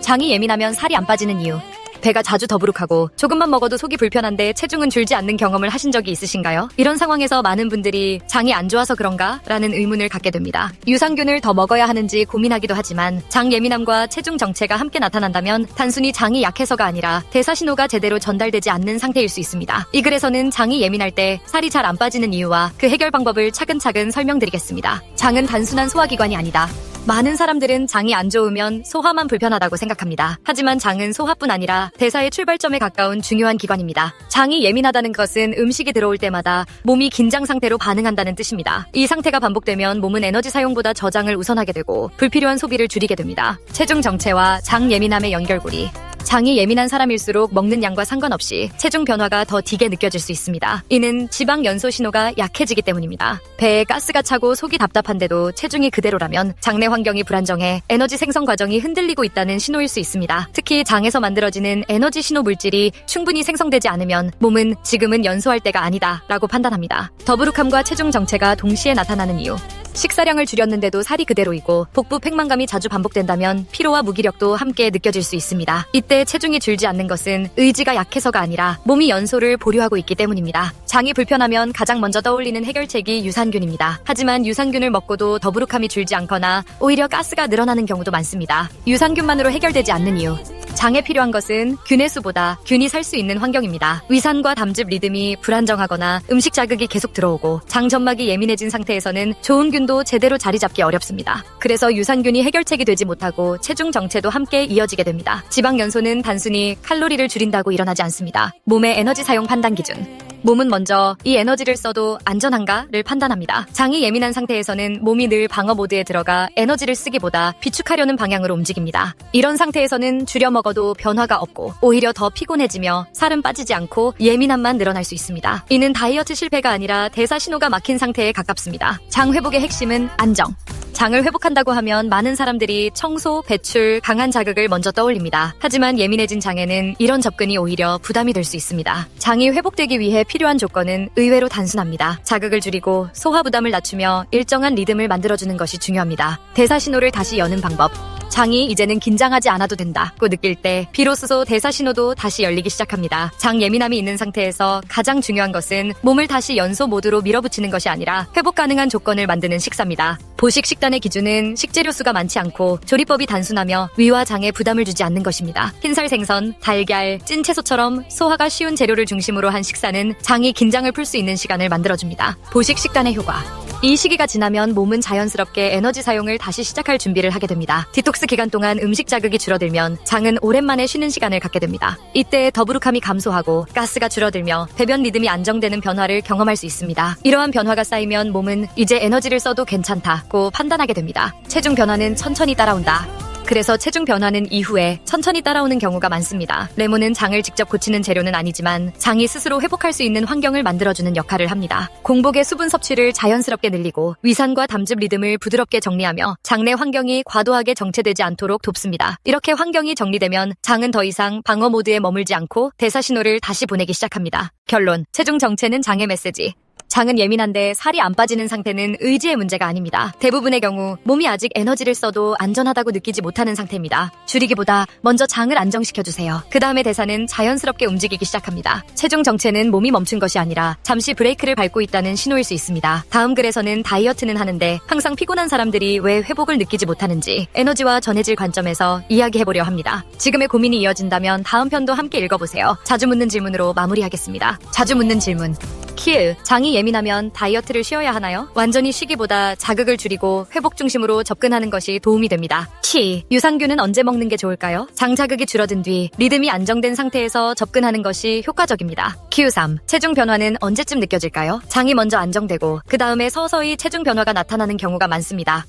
장이 예민하면 살이 안 빠지는 이유. 배가 자주 더부룩하고 조금만 먹어도 속이 불편한데 체중은 줄지 않는 경험을 하신 적이 있으신가요? 이런 상황에서 많은 분들이 장이 안 좋아서 그런가? 라는 의문을 갖게 됩니다. 유산균을 더 먹어야 하는지 고민하기도 하지만 장 예민함과 체중 정체가 함께 나타난다면 단순히 장이 약해서가 아니라 대사 신호가 제대로 전달되지 않는 상태일 수 있습니다. 이 글에서는 장이 예민할 때 살이 잘 안 빠지는 이유와 그 해결 방법을 차근차근 설명드리겠습니다. 장은 단순한 소화기관이 아니다. 많은 사람들은 장이 안 좋으면 소화만 불편하다고 생각합니다. 하지만 장은 소화뿐 아니라 대사의 출발점에 가까운 중요한 기관입니다. 장이 예민하다는 것은 음식이 들어올 때마다 몸이 긴장 상태로 반응한다는 뜻입니다. 이 상태가 반복되면 몸은 에너지 사용보다 저장을 우선하게 되고 불필요한 소비를 줄이게 됩니다. 체중 정체와 장 예민함의 연결고리 장이 예민한 사람일수록 먹는 양과 상관없이 체중 변화가 더 디게 느껴질 수 있습니다. 이는 지방 연소 신호가 약해지기 때문입니다. 배에 가스가 차고 속이 답답한데도 체중이 그대로라면 장내 환경이 불안정해 에너지 생성 과정이 흔들리고 있다는 신호일 수 있습니다. 특히 장에서 만들어지는 에너지 신호 물질이 충분히 생성되지 않으면 몸은 지금은 연소할 때가 아니다 라고 판단합니다. 더부룩함과 체중 정체가 동시에 나타나는 이유 식사량을 줄였는데도 살이 그대로이고 복부 팽만감이 자주 반복된다면 피로와 무기력도 함께 느껴질 수 있습니다. 이때 체중이 줄지 않는 것은 의지가 약해서가 아니라 몸이 연소를 보류하고 있기 때문입니다. 장이 불편하면 가장 먼저 떠올리는 해결책이 유산균입니다. 하지만 유산균을 먹고도 더부룩함이 줄지 않거나 오히려 가스가 늘어나는 경우도 많습니다. 유산균만으로 해결되지 않는 이유 장에 필요한 것은 균의 수보다 균이 살 수 있는 환경입니다. 위산과 담즙 리듬이 불안정하거나 음식 자극이 계속 들어오고 장 점막이 예민해진 상태에서는 좋은 균도 제대로 자리 잡기 어렵습니다. 그래서 유산균이 해결책이 되지 못하고 체중 정체도 함께 이어지게 됩니다. 지방 연소는 단순히 칼로리를 줄인다고 일어나지 않습니다. 몸의 에너지 사용 판단 기준. 몸은 먼저 이 에너지를 써도 안전한가를 판단합니다. 장이 예민한 상태에서는 몸이 늘 방어 모드에 들어가 에너지를 쓰기보다 비축하려는 방향으로 움직입니다. 이런 상태에서는 줄여 먹어도 변화가 없고 오히려 더 피곤해지며 살은 빠지지 않고 예민함만 늘어날 수 있습니다. 이는 다이어트 실패가 아니라 대사 신호가 막힌 상태에 가깝습니다. 장 회복의 핵심은 안정. 장을 회복한다고 하면 많은 사람들이 청소, 배출, 강한 자극을 먼저 떠올립니다. 하지만 예민해진 장에는 이런 접근이 오히려 부담이 될 수 있습니다. 장이 회복되기 위해 필요한 조건은 의외로 단순합니다. 자극을 줄이고 소화 부담을 낮추며 일정한 리듬을 만들어주는 것이 중요합니다. 대사 신호를 다시 여는 방법. 장이 이제는 긴장하지 않아도 된다고 느낄 때 비로소 대사 신호도 다시 열리기 시작합니다. 장 예민함이 있는 상태에서 가장 중요한 것은 몸을 다시 연소 모드로 밀어붙이는 것이 아니라 회복 가능한 조건을 만드는 식사입니다. 보식 식단의 기준은 식재료 수가 많지 않고 조리법이 단순하며 위와 장에 부담을 주지 않는 것입니다. 흰살 생선, 달걀, 찐 채소처럼 소화가 쉬운 재료를 중심으로 한 식사는 장이 긴장을 풀 수 있는 시간을 만들어줍니다. 보식 식단의 효과. 이 시기가 지나면 몸은 자연스럽게 에너지 사용을 다시 시작할 준비를 하게 됩니다. 디톡스 기간 동안 음식 자극이 줄어들면 장은 오랜만에 쉬는 시간을 갖게 됩니다. 이때 더부룩함이 감소하고 가스가 줄어들며 배변 리듬이 안정되는 변화를 경험할 수 있습니다. 이러한 변화가 쌓이면 몸은 이제 에너지를 써도 괜찮다고 판단하게 됩니다. 체중 변화는 천천히 따라온다. 그래서 체중 변화는 이후에 천천히 따라오는 경우가 많습니다. 레몬은 장을 직접 고치는 재료는 아니지만 장이 스스로 회복할 수 있는 환경을 만들어주는 역할을 합니다. 공복의 수분 섭취를 자연스럽게 늘리고 위산과 담즙 리듬을 부드럽게 정리하며 장내 환경이 과도하게 정체되지 않도록 돕습니다. 이렇게 환경이 정리되면 장은 더 이상 방어 모드에 머물지 않고 대사 신호를 다시 보내기 시작합니다. 결론, 체중 정체는 장의 메시지. 장은 예민한데 살이 안 빠지는 상태는 의지의 문제가 아닙니다. 대부분의 경우 몸이 아직 에너지를 써도 안전하다고 느끼지 못하는 상태입니다. 줄이기보다 먼저 장을 안정시켜주세요. 그 다음에 대사는 자연스럽게 움직이기 시작합니다. 체중 정체는 몸이 멈춘 것이 아니라 잠시 브레이크를 밟고 있다는 신호일 수 있습니다. 다음 글에서는 다이어트는 하는데 항상 피곤한 사람들이 왜 회복을 느끼지 못하는지 에너지와 전해질 관점에서 이야기해보려 합니다. 지금의 고민이 이어진다면 다음 편도 함께 읽어보세요. 자주 묻는 질문으로 마무리하겠습니다. 자주 묻는 질문. 키읔, 장이 예민하면 다이어트를 쉬어야 하나요? 완전히 쉬기보다 자극을 줄이고 회복 중심으로 접근하는 것이 도움이 됩니다. 키, 유산균은 언제 먹는 게 좋을까요? 장 자극이 줄어든 뒤 리듬이 안정된 상태에서 접근하는 것이 효과적입니다. Q3, 체중 변화는 언제쯤 느껴질까요? 장이 먼저 안정되고 그 다음에 서서히 체중 변화가 나타나는 경우가 많습니다.